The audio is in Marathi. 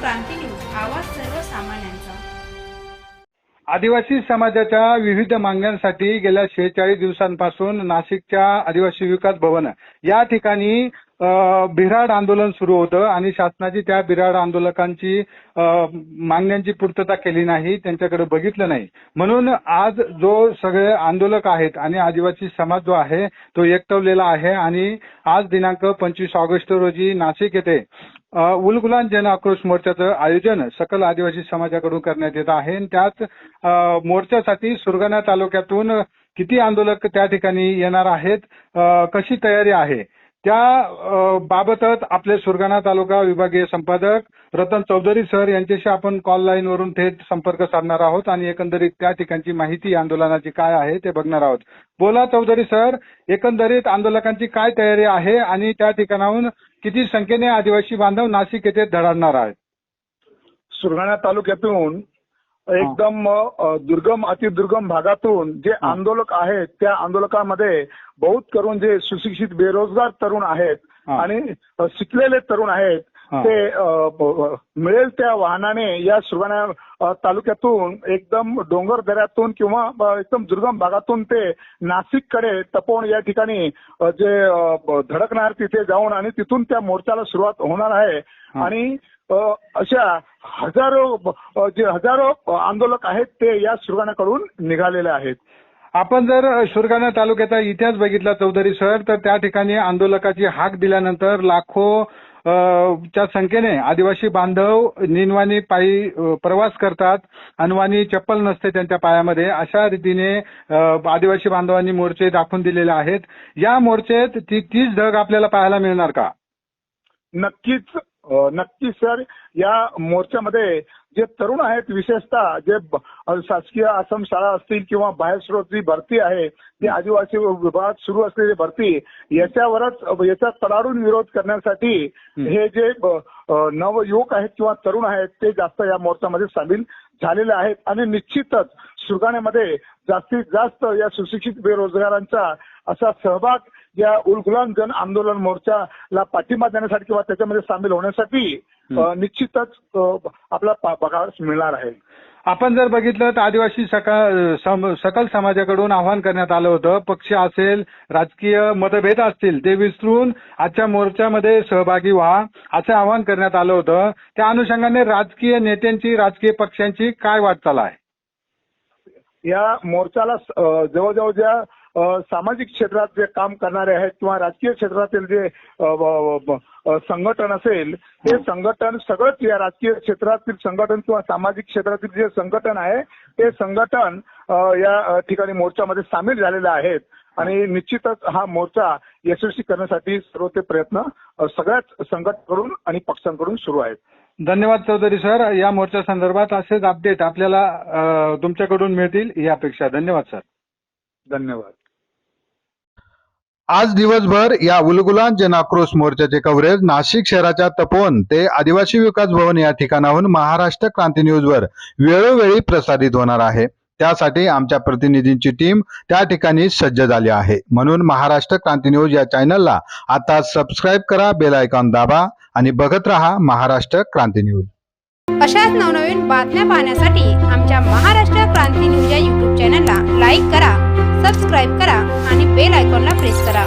क्रांती न्यूज आवाज सर्वसामान्यांचा. आदिवासी समाजाच्या विविध मागण्यांसाठी गेल्या शेहेचाळीस दिवसांपासून नाशिकच्या आदिवासी विकास भवन या ठिकाणी बिराड आंदोलन सुरू होतं आणि शासनाची त्या बिराड आंदोलकांची अ, मागण्यांची पूर्तता केली नाही त्यांच्याकडे बघितलं नाही. म्हणून आज जो सगळे आंदोलक आहेत आणि आदिवासी समाज जो आहे तो एकटवलेला आहे आणि आज दिनांक पंचवीस ऑगस्ट रोजी नाशिक येथे उलगुलान जन आक्रोश मोर्चाचं आयोजन सकल आदिवासी समाजाकडून करण्यात येत आहे. आणि त्याच मोर्चासाठी सुरगाणा तालुक्यातून किती आंदोलक त्या ठिकाणी येणार आहेत कशी तयारी आहे? त्या बाबतच आपले सुरगाणा तालुका विभागीय संपादक रतन चौधरी सर यांच्याशी आपण कॉल लाईन वरून थेट संपर्क साधणार आहोत आणि एकंदरीत त्या ठिकाणची माहिती आंदोलनाची काय आहे ते बघणार आहोत. बोला चौधरी सर एकंदरीत आंदोलकांची काय तयारी आहे आणि त्या ठिकाणाहून किती संख्येने आदिवासी बांधव नाशिक येथे धडकणार आहेत? सुरगाणा तालुक्यातून एकदम दुर्गम अतिदुर्गम भागातून जे आंदोलक आहेत त्या आंदोलकामध्ये बहुत करून जे सुशिक्षित बेरोजगार तरुण आहेत. आणि शिकलेले तरुण आहेत. ते मिळेल त्या वाहनाने या सुरगाणा तालुक्यातून एकदम डोंगर दऱ्यातून किंवा एकदम दुर्गम भागातून ते नाशिककडे तपोवन या ठिकाणी जे धडकणार तिथे जाऊन आणि तिथून त्या मोर्चाला सुरुवात होणार आहे. आणि अशा हजारो जे हजारो आंदोलक आहेत ते या सुरगाणाकडून निघालेले आहेत. आपण जर सुरगाणा तालुक्याचा इतिहास बघितला चौधरी सर तर त्या ठिकाणी आंदोलकाची हाक दिल्यानंतर लाखो च्या संख्येने आदिवासी बांधव निनवानी पायी प्रवास करतात. अनवानी चप्पल नसते त्यांच्या पायामध्ये. अशा रीतीने आदिवासी बांधवांनी मोर्चे दाखवून दिलेले आहेत. या मोर्चेत ती तीच धग आपल्याला पाहायला मिळणार का? नक्कीच नक्कीच सर. या मोर्चामध्ये जे तरुण आहेत विशेषतः जे शासकीय आश्रम शाळा असतील किंवा बाहेर स्रोत जी भरती आहे ती आदिवासी विभागात सुरू असलेली भरती याच्यावरच याचा तडाडून विरोध करण्यासाठी हे जे नवयुवक आहेत किंवा तरुण आहेत ते जास्त या मोर्चामध्ये सामील झालेले आहेत. आणि निश्चितच सुरगाण्यामध्ये जास्तीत जास्त या सुशिक्षित बेरोजगारांचा असा सहभाग या उलगुलान जन आंदोलन मोर्चाला पाठिंबा देण्यासाठी किंवा त्याच्यामध्ये सामील होण्यासाठी निश्चितच आपला पा- बघायला मिळणार आहे. आपण जर बघितलं तर आदिवासी सकल समाजाकडून आवाहन करण्यात आलं होतं. पक्ष असेल राजकीय मतभेद असतील ते विसरून आजच्या मोर्चामध्ये सहभागी व्हा असं आवाहन करण्यात आलं होतं. त्या अनुषंगाने राजकीय नेत्यांची राजकीय पक्षांची काय वाटचाल आहे? या मोर्चाला जवळजवळ ज्या सामाजिक क्षेत्रात जे काम करणारे आहेत किंवा राजकीय क्षेत्रातील जे संघटन असेल ते संघटन सगळंच या राजकीय क्षेत्रातील संघटन किंवा सामाजिक क्षेत्रातील जे संघटन आहे ते संघटन या ठिकाणी मोर्चामध्ये सामील झालेले आहेत. आणि निश्चितच हा मोर्चा यशस्वी करण्यासाठी सर्व ते प्रयत्न सगळ्याच संघटनाकडून आणि पक्षांकडून सुरू आहेत. धन्यवाद चौधरी सर. या मोर्चा संदर्भात असेच अपडेट आपल्याला तुमच्याकडून मिळतील ही अपेक्षा. धन्यवाद सर. धन्यवाद. आज दिवसभर या उलगुलान जनाक्रोश मोर्चाचे कव्हरेज नाशिक शहराच्या तपोवन ते आदिवासी विकास भवन या ठिकाणाहून महाराष्ट्र क्रांती न्यूजवर वेळोवेळी प्रसारित होणार आहे. त्यासाठी आमच्या प्रतिनिधींची टीम त्या ठिकाणी सज्ज झाली आहे. म्हणून महाराष्ट्र क्रांती न्यूज या चॅनलला आता सबस्क्राईब करा बेल आयकॉन दाबा आणि बघत रहा महाराष्ट्र क्रांती न्यूज. अशाच नवनवीन बातम्या पाहण्यासाठी आमच्या महाराष्ट्र क्रांती न्यूज या युट्यूब चॅनलला लाईक करा सबस्क्राईब करा आणि बेल आयकॉनला प्रेस करा.